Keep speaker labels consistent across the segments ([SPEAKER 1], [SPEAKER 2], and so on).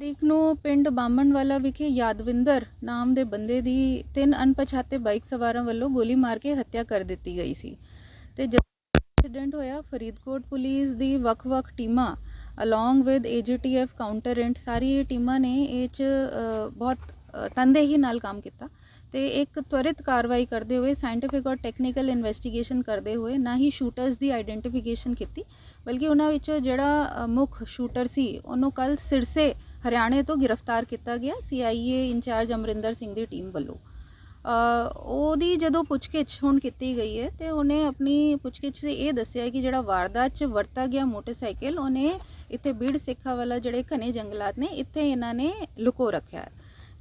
[SPEAKER 1] ਤਰੀਕ ਨੂੰ ਪਿੰਡ ਬਾਮਣਵਾਲਾ ਵਿਖੇ ਯਾਦਵਿੰਦਰ ਨਾਮ ਦੇ ਬੰਦੇ ਦੀ ਤਿੰਨ ਅਣਪਛਾਤੇ ਬਾਈਕ ਸਵਾਰਾਂ ਵੱਲੋਂ ਗੋਲੀ ਮਾਰ ਕੇ ਹੱਤਿਆ ਕਰ ਦਿੱਤੀ ਗਈ ਸੀ। ਤੇ ਜਦੋਂ ਐਕਸੀਡੈਂਟ ਹੋਇਆ ਫਰੀਦਕੋਟ ਪੁਲਿਸ ਦੀ ਵੱਖ-ਵੱਖ ਟੀਮਾਂ ਅਲੋਂਗ ਵਿਦ ਏਜੀਟੀਐਫ ਕਾਊਂਟਰੈਂਟ ਸਾਰੀ ਟੀਮਾਂ ਨੇ ਇਹ ਚ ਬਹੁਤ ਅ, ਤਨਦੇਹੀ ਨਾਲ ਕੰਮ ਕੀਤਾ। ਤੇ ਇੱਕ ਤਵਰਿਤ ਕਾਰਵਾਈ ਕਰਦੇ ਹੋਏ ਸਾਇੰਟੀਫਿਕ ਔਰ ਟੈਕਨੀਕਲ ਇਨਵੈਸਟੀਗੇਸ਼ਨ ਕਰਦੇ ਹੋਏ ਨਾ ਹੀ ਸ਼ੂਟਰਸ ਦੀ ਆਈਡੈਂਟੀਫਿਕੇਸ਼ਨ ਕੀਤੀ, ਬਲਕਿ ਉਹਨਾਂ ਵਿੱਚੋਂ ਜਿਹੜਾ ਮੁੱਖ ਸ਼ੂਟਰ ਸੀ, ਉਹਨੂੰ ਕੱਲ ਸਿਰਸੇ ਹਰਿਆਣੇ ਤੋਂ ਗ੍ਰਿਫਤਾਰ ਕੀਤਾ ਗਿਆ ਸੀਆਈਏ ਇੰਚਾਰਜ ਅਮਰਿੰਦਰ ਸਿੰਘ ਦੀ ਟੀਮ ਵੱਲੋਂ। ਉਹਦੀ ਜਦੋਂ ਪੁੱਛਗਿੱਛ ਹੁਣ ਕੀਤੀ ਗਈ ਹੈ ਤੇ ਉਹਨੇ ਆਪਣੀ ਪੁੱਛਗਿੱਛ 'ਚ ਇਹ ਦੱਸਿਆ ਕਿ ਜਿਹੜਾ ਵਾਰਦਾਤ 'ਚ ਵਰਤਾ ਗਿਆ ਮੋਟਰਸਾਈਕਲ, ਉਹਨੇ ਇੱਥੇ ਬੀੜ ਸਿੱਖਾ ਵਾਲਾ ਜਿਹੜੇ ਘਨੇ ਜੰਗਲਾਤ ਨੇ, ਇੱਥੇ ਇਹਨਾਂ ਨੇ ਲੁਕੋ ਰੱਖਿਆ ਹੈ।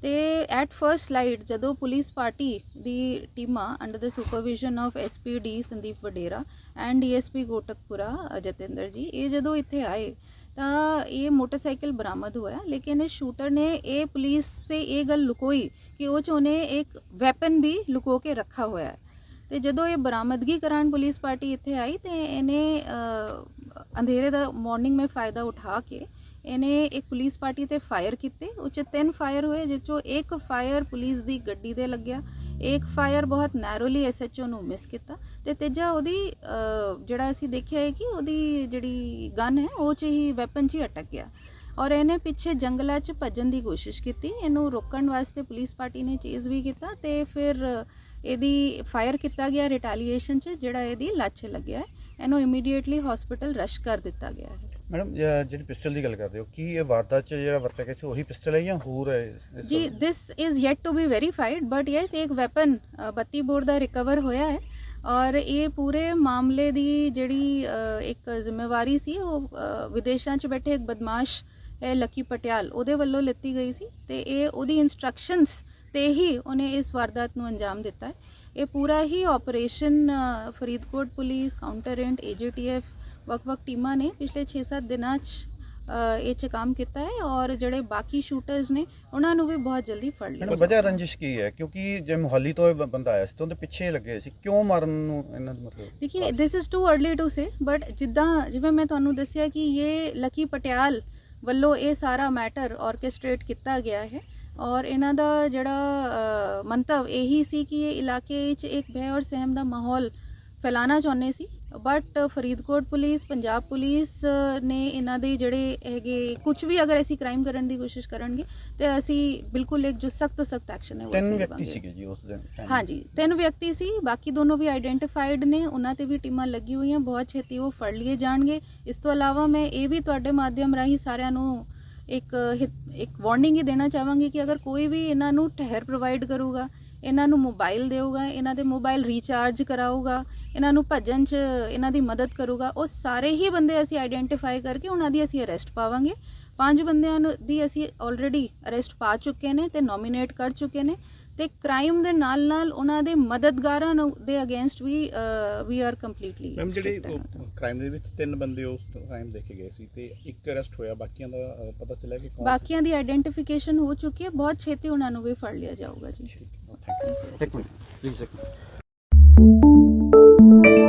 [SPEAKER 1] ਤੇ ਐਟ ਫਰਸਟ ਸਲਾਈਡ ਜਦੋਂ ਪੁਲਿਸ ਪਾਰਟੀ ਦੀ ਟੀਮਾਂ under the supervision of SPD Sandeep Vadera and DSP Kotkapura ਅ, ਜਤਿੰਦਰ ਜੀ ਇਹ ਜਦੋਂ ਇੱਥੇ ਆਏ ਤਾਂ ਇਹ ਮੋਟਰਸਾਈਕਲ ਬਰਾਮਦ ਹੋਇਆ ਲੇਕਿਨ ਇਹ ਸ਼ੂਟਰ ਨੇ ਇਹ ਪੁਲਿਸ ਸੇ ਇਹ ਗੱਲ ਲੁਕੋਈ ਕਿ ਉਹ ਚ ਉਹਨੇ ਇੱਕ ਵੈਪਨ ਵੀ ਲੁਕੋ ਕੇ ਰੱਖਾ ਹੋਇਆ ਹੈ। ਤੇ ਜਦੋਂ ਇਹ ਬਰਾਮਦਗੀ ਕਰਾਉਣ ਪੁਲਿਸ ਪਾਰਟੀ ਇੱਥੇ ਆਈ ਤੇ ਇਹਨੇ ਅੰਧੇਰੇ ਦਾ ਮਾਰਨਿੰਗ ਮੇ ਫਾਇਦਾ ਉਠਾ ਕੇ ਇਹਨੇ ਇੱਕ ਪੁਲਿਸ ਪਾਰਟੀ ਤੇ ਫਾਇਰ ਕੀਤੇ। ਉਹ 'ਚ ਤਿੰਨ ਫਾਇਰ ਹੋਏ ਜਿਸ ਚੋਂ ਇੱਕ ਫਾਇਰ ਪੁਲਿਸ ਦੀ ਗੱਡੀ ਦੇ ਲੱਗਿਆ। ਇੱਕ ਫਾਇਰ ਬਹੁਤ ਨੈਰੋਲੀ ਐਸਐਚਓ ਨੂੰ ਮਿਸ ਕੀਤਾ। ਤੇ ਤੀਜਾ ਉਹਦੀ ਜਿਹੜਾ ਅਸੀਂ ਦੇਖਿਆ ਹੈ ਕਿ ਉਹਦੀ ਜਿਹੜੀ ਗਨ ਹੈ, ਉਹ 'ਚ ਹੀ ਵੈਪਨ 'ਚ ਹੀ ਅਟਕ ਗਿਆ। ਔਰ ਇਹਨੇ ਪਿੱਛੇ ਜੰਗਲਾਂ 'ਚ ਭੱਜਣ ਦੀ ਕੋਸ਼ਿਸ਼ ਕੀਤੀ। ਇਹਨੂੰ ਰੋਕਣ ਵਾਸਤੇ ਪੁਲਿਸ ਪਾਰਟੀ ਨੇ ਚੇਜ਼ ਵੀ ਕੀਤਾ ਤੇ ਫਿਰ ਇਹਦੀ ਫਾਇਰ ਕੀਤਾ ਗਿਆ ਰਿਟੈਲੀਏਸ਼ਨ 'ਚ, ਜਿਹੜਾ ਇਹਦੀ ਲੱਛ ਲੱਗਿਆ ਹੈ। ਇਹਨੂੰ ਇਮੀਡੀਏਟਲੀ ਹਸਪੀਟਲ ਰਸ਼ ਕਰ ਦਿੱਤਾ ਗਿਆ ਹੈ।
[SPEAKER 2] ਮੈਡਮ ਜਿਹੜੀ ਪਿਸਟਲ ਦੀ ਗੱਲ ਕਰਦੇ ਹੋ ਕੀ ਇਹ ਵਾਰਦਾਤ ਚ ਜਿਹੜਾ ਵਰਤਿਆ ਗਿਆ ਸੀ ਉਹੀ ਪਿਸਟਲ ਹੈ ਜਾਂ ਹੋਰ ਹੈ
[SPEAKER 1] ਜੀ? This is yet to be verified but yes ਇੱਕ ਵੈਪਨ 32 ਬੋਰ ਦਾ ਰਿਕਵਰ ਹੋਇਆ ਹੈ ਔਰ ਇਹ ਪੂਰੇ ਮਾਮਲੇ ਦੀ ਜਿਹੜੀ ਇੱਕ ਜ਼ਿੰਮੇਵਾਰੀ ਸੀ ਉਹ ਵਿਦੇਸ਼ਾਂ 'ਚ ਬੈਠੇ ਇੱਕ ਬਦਮਾਸ਼ ਹੈ ਲੱਕੀ ਪਟਿਆਲ ਉਹਦੇ ਵੱਲੋਂ ਲਿੱਤੀ ਗਈ ਸੀ ਤੇ ਇਹ ਉਹਦੀ ਇਨਸਟਰਕਸ਼ਨਸ ਤੇ ਹੀ ਉਹਨੇ ਇਸ ਵਾਰਦਾਤ ਨੂੰ ਅੰਜਾਮ ਦਿੱਤਾ ਹੈ ਇਹ ਪੂਰਾ ਹੀ ਆਪਰੇਸ਼ਨ ਫਰੀਦਕੋਟ ਪੁਲਿਸ ਕਾਊਂਟਰੈਂਟ ਏਜੀਟੀਐਫ ਵੱਖ-ਵੱਖ ਟੀਮਾਂ ਨੇ ਪਿਛਲੇ 6-7 ਦਿਨਾਂ 'ਚ ਇਹ 'ਚ ਕੰਮ ਕੀਤਾ ਹੈ ਔਰ ਜਿਹੜੇ ਬਾਕੀ ਸ਼ੂਟਰਸ ਨੇ ਉਹਨਾਂ ਨੂੰ ਵੀ ਬਹੁਤ ਜਲਦੀ ਫੜ ਲਿਆ
[SPEAKER 2] ਵਜ੍ਹਾ ਰੰਜਿਸ਼ ਕੀ ਹੈ? ਕਿਉਂਕਿ ਜੇ ਮੁਹੱਲੀ ਤੋਂ ਬੰਦਾ ਆਇਆ ਸੀ ਤਾਂ ਉਹਦੇ ਪਿੱਛੇ ਲੱਗੇ ਸੀ। ਕਿਉਂ ਮਾਰਨ ਨੂੰ ਇਹਨਾਂ ਦਾ ਮਤਲਬ
[SPEAKER 1] ਦੇਖੀ this is too early to say but ਜਿੱਦਾਂ ਜਿਵੇਂ ਮੈਂ ਤੁਹਾਨੂੰ ਦੱਸਿਆ ਕਿ ਇਹ ਲੱਕੀ ਪਟਿਆਲ ਵੱਲੋਂ ਇਹ ਸਾਰਾ ਮੈਟਰ ਆਰਕੈਸਟ੍ਰੇਟ ਕੀਤਾ ਗਿਆ ਹੈ ਔਰ ਇਹਨਾਂ ਦਾ ਜਿਹੜਾ ਮੰਤਵ ਇਹੀ ਸੀ ਕਿ ਇਹ ਇਲਾਕੇ 'ਚ ਇੱਕ ਭੈ ਔਰ ਸਹਿਮ ਦਾ ਮਾਹੌਲ ਫੈਲਾਣਾ ਚਾਹੁੰਦੇ ਸੀ। But Faridkot police Punjab police ਨੇ ਇਹਨਾਂ ਦੇ ਜਿਹੜੇ ਹੈਗੇ ਕੁਝ ਵੀ ਅਗਰ ਅਸੀਂ ਕ੍ਰਾਈਮ ਕਰਨ ਦੀ ਕੋਸ਼ਿਸ਼ ਕਰਨਗੇ ਤੇ ਅਸੀਂ ਬਿਲਕੁਲ ਇੱਕ ਜੋ ਸਖਤ ਤੋਂ ਸਖਤ ਐਕਸ਼ਨ ਹੈ ਉਹ
[SPEAKER 2] ਤਿੰਨ ਵਿਅਕਤੀ। ਸੀਗੇ ਜੀ ਉਸ ਦਿਨ?
[SPEAKER 1] ਹਾਂਜੀ ਤਿੰਨ ਵਿਅਕਤੀ ਸੀ ਬਾਕੀ ਦੋਨੋਂ ਵੀ ਆਈਡੈਂਟੀਫਾਈਡ ਨੇ ਉਹਨਾਂ ਤੇ ਵੀ ਟੀਮਾਂ ਲੱਗੀ ਹੋਈਆਂ ਬਹੁਤ ਛੇਤੀ ਉਹ ਫੜ ਲਏ ਜਾਣਗੇ ਇਸ ਤੋਂ ਇਲਾਵਾ ਮੈਂ ਇਹ ਵੀ ਤੁਹਾਡੇ ਮਾਧਿਅਮ ਰਾਹੀਂ ਸਾਰਿਆਂ ਨੂੰ ਇੱਕ ਇੱਕ ਵਾਰਨਿੰਗ ਹੀ ਦੇਣਾ ਚਾਹਾਂਗੀ ਕਿ ਅਗਰ ਕੋਈ ਵੀ ਇਹਨਾਂ ਨੂੰ ਠਹਿਰ ਪ੍ਰੋਵਾਈਡ ਕਰੂਗਾ ਇਹਨਾਂ ਨੂੰ ਮੋਬਾਈਲ ਦੇਊਗਾ ਇਹਨਾਂ ਦੇ ਮੋਬਾਈਲ ਰੀਚਾਰਜ ਕਰਾਊਗਾ ਇਹਨਾਂ ਨੂੰ ਭੱਜਣ 'ਚ ਇਹਨਾਂ ਦੀ ਮਦਦ ਕਰੂਗਾ। ਉਹ ਸਾਰੇ ਹੀ ਬੰਦੇ ਅਸੀਂ ਆਈਡੈਂਟੀਫਾਈ ਕਰਕੇ ਉਹਨਾਂ ਦੀ ਅਸੀਂ ਅਰੈਸਟ ਪਾਵਾਂਗੇ। ਪੰਜ ਬੰਦਿਆਂ ਨੂੰ ਦੀ ਅਸੀਂ ਆਲਰੇਡੀ ਅਰੈਸਟ ਪਾ ਚੁੱਕੇ ਨੇ ਤੇ ਨੋਮੀਨੇਟ ਕਰ ਚੁੱਕੇ ਨੇ ਤੇ ਕ੍ਰਾਈਮ ਦੇ ਨਾਲ ਨਾਲ ਉਹਨਾਂ ਦੇ ਮਦਦਗਾਰਾਂ ਨੂੰ ਦੇ ਅਗੇਂਸਟ ਵੀ ਵੀ ਆਰ ਕੰਪਲੀਟਲੀ
[SPEAKER 3] ਮੈਮ ਜਿਹੜੇ ਕ੍ਰਾਈਮ ਦੇ ਵਿੱਚ ਤਿੰਨ ਬੰਦੇ ਉਸ ਟਾਈਮ ਦੇਖੇ ਗਏ ਸੀ ਤੇ ਇੱਕ ਅਰੈਸਟ ਹੋਇਆ। ਬਾਕੀਆਂ ਦਾ ਪਤਾ ਚੱਲਿਆ ਕਿ ਕੌਣ
[SPEAKER 1] ਬਾਕੀਆਂ ਦੀ ਆਈਡੈਂਟੀਫਿਕੇਸ਼ਨ ਹੋ ਚੁੱਕੀ ਹੈ। ਬਹੁਤ ਛੇਤੀ ਉਹਨਾਂ ਨੂੰ ਵੀ ਫੜ ਲਿਆ ਜਾਊਗਾ ਜੀ।
[SPEAKER 3] ਥੈਂਕ ਯੂ
[SPEAKER 2] ਇੱਕ ਮਿੰਟ ਪਲੀਜ਼ ਇੱਕ ਮਿੰਟ Thank you.